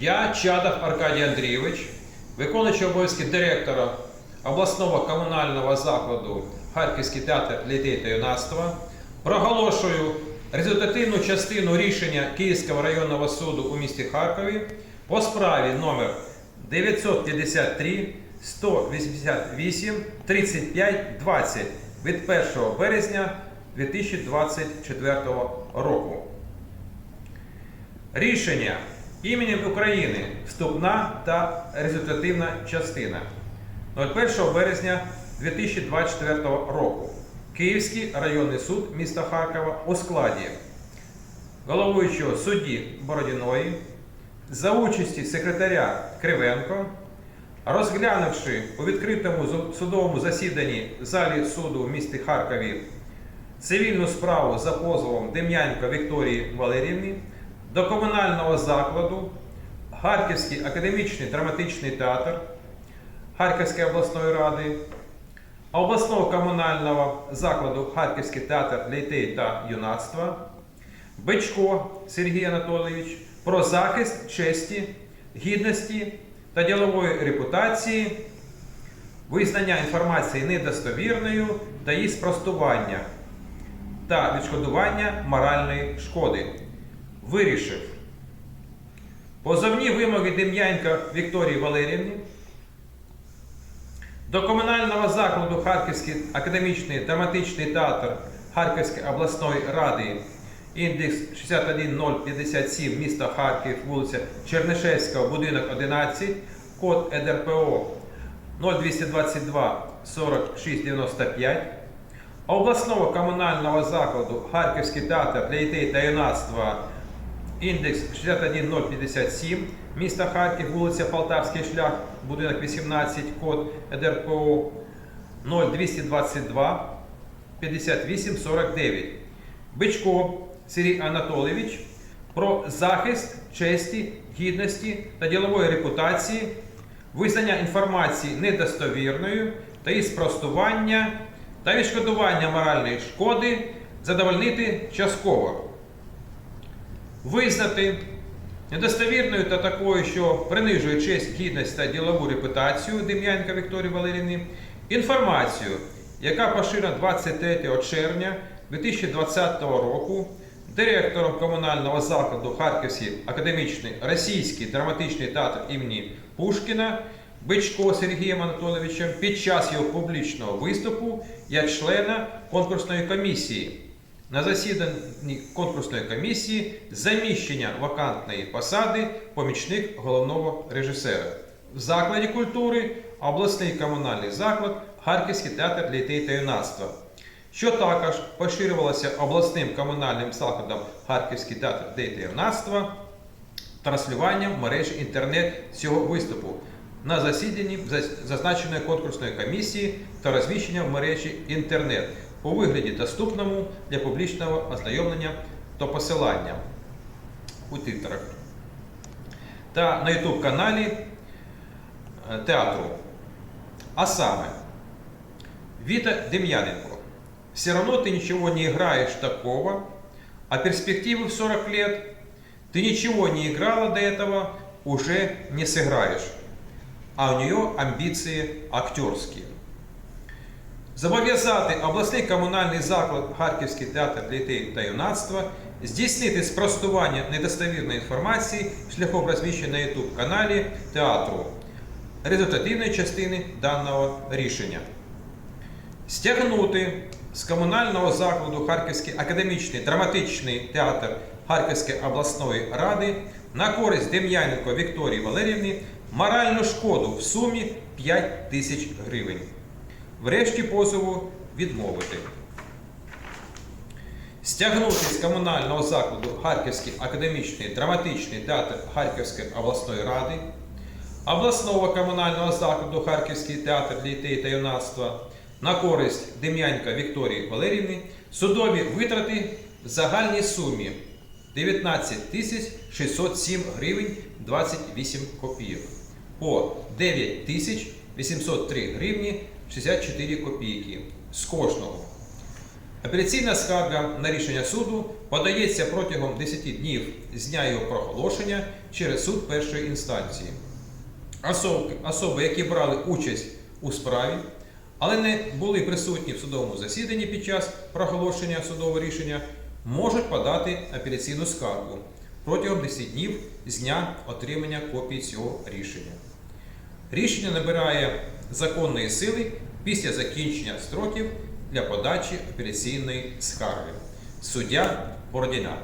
Я, Чадов Аркадій Андрійович, виконуючий обов'язки директора обласного комунального закладу Харківський театр дітей та юнацтва, проголошую результативну частину рішення Київського районного суду у місті Харкові по справі номер 953 188 35 20 від 1 березня 2024 року. Рішення іменем України вступна та результативна частина 01 березня 2024 року. Київський районний суд міста Харкова у складі головуючого судді Бородіної за участі секретаря Кривенко, розглянувши у відкритому судовому засіданні залі суду в місті Харкові цивільну справу за позовом Дем'янко Вікторії Валерівни до комунального закладу Харківський академічний драматичний театр Харківської обласної ради, обласного комунального закладу Харківський театр для дітей та юнацтва, Бичко Сергій Анатолійович про захист честі, гідності та ділової репутації, визнання інформації недостовірною та її спростування та відшкодування моральної шкоди. Вирішив. Позовні вимоги Дем'янка Вікторії Валерівни до комунального закладу Харківський академічний драматичний театр Харківської обласної ради. Індекс 61057 місто Харків, вулиця Чернишевського, будинок 11, код ЕДРПО 0222 4695 обласного комунального закладу Харківський театр для дітей та юнацтва індекс 61057 міста Харків, вулиця Полтавський шлях, будинок 18, код ЕДРПО 0222 5849. Бичко Сергій Анатолійович про захист честі, гідності та ділової репутації, визнання інформації недостовірною та її спростування та відшкодування моральної шкоди задовольнити частково. Визнати недостовірною та такою, що принижує честь, гідність та ділову репутацію Дем'янка Вікторії Валерівни, інформацію, яка поширена 23 червня 2020 року директором комунального закладу Харківський академічний російський драматичний театр імені Пушкіна Бичко Сергієм Анатолійовичем під час його публічного виступу як члена конкурсної комісії. На засіданні конкурсної комісії заміщення вакантної посади помічник головного режисера. В закладі культури обласний комунальний заклад Харківський театр дітей та юнацтва, що також поширювалося обласним комунальним закладом Харківський театр дітей та юнацтва транслюванням в мережі інтернет цього виступу. На засіданні заз- зазначеної конкурсної комісії та розміщення в мережі інтернет у вигляді доступному для публічного ознайомлення та посилання у титрах та на YouTube каналі е, театру. А саме Вита Демьяненко. Все равно ты ничего не играешь такого, а перспективы в 40 лет ты ничего не играла до этого, уже не сыграешь. А у нее амбиции актерские. Зобов'язати обласний комунальний заклад Харківський театр дітей та юнацтва здійснити спростування недостовірної інформації шляхом розміщення на YouTube каналі театру результативної частини даного рішення. Стягнути з комунального закладу Харківський академічний драматичний театр Харківської обласної ради на користь Дем'яненко Вікторії Валерівни моральну шкоду в сумі 5 тисяч гривень. Врешті позову відмовити. Стягнути з комунального закладу Харківський академічний драматичний театр Харківської обласної ради, обласного комунального закладу Харківський театр дітей та юнацтва на користь Дем'янка Вікторії Валерівни судові витрати в загальній сумі 19 тисяч 607 гривень 28 копійок по 9 тисяч 803 гривні 64 копійки з кожного. Апеляційна скарга на рішення суду подається протягом 10 днів з дня його проголошення через суд першої інстанції. Особи, які брали участь у справі, але не були присутні в судовому засіданні під час проголошення судового рішення, можуть подати апеляційну скаргу протягом 10 днів з дня отримання копії цього рішення. Рішення набирає законної сили після закінчення строків для подачі апеляційної скарги. Суддя Бородіна.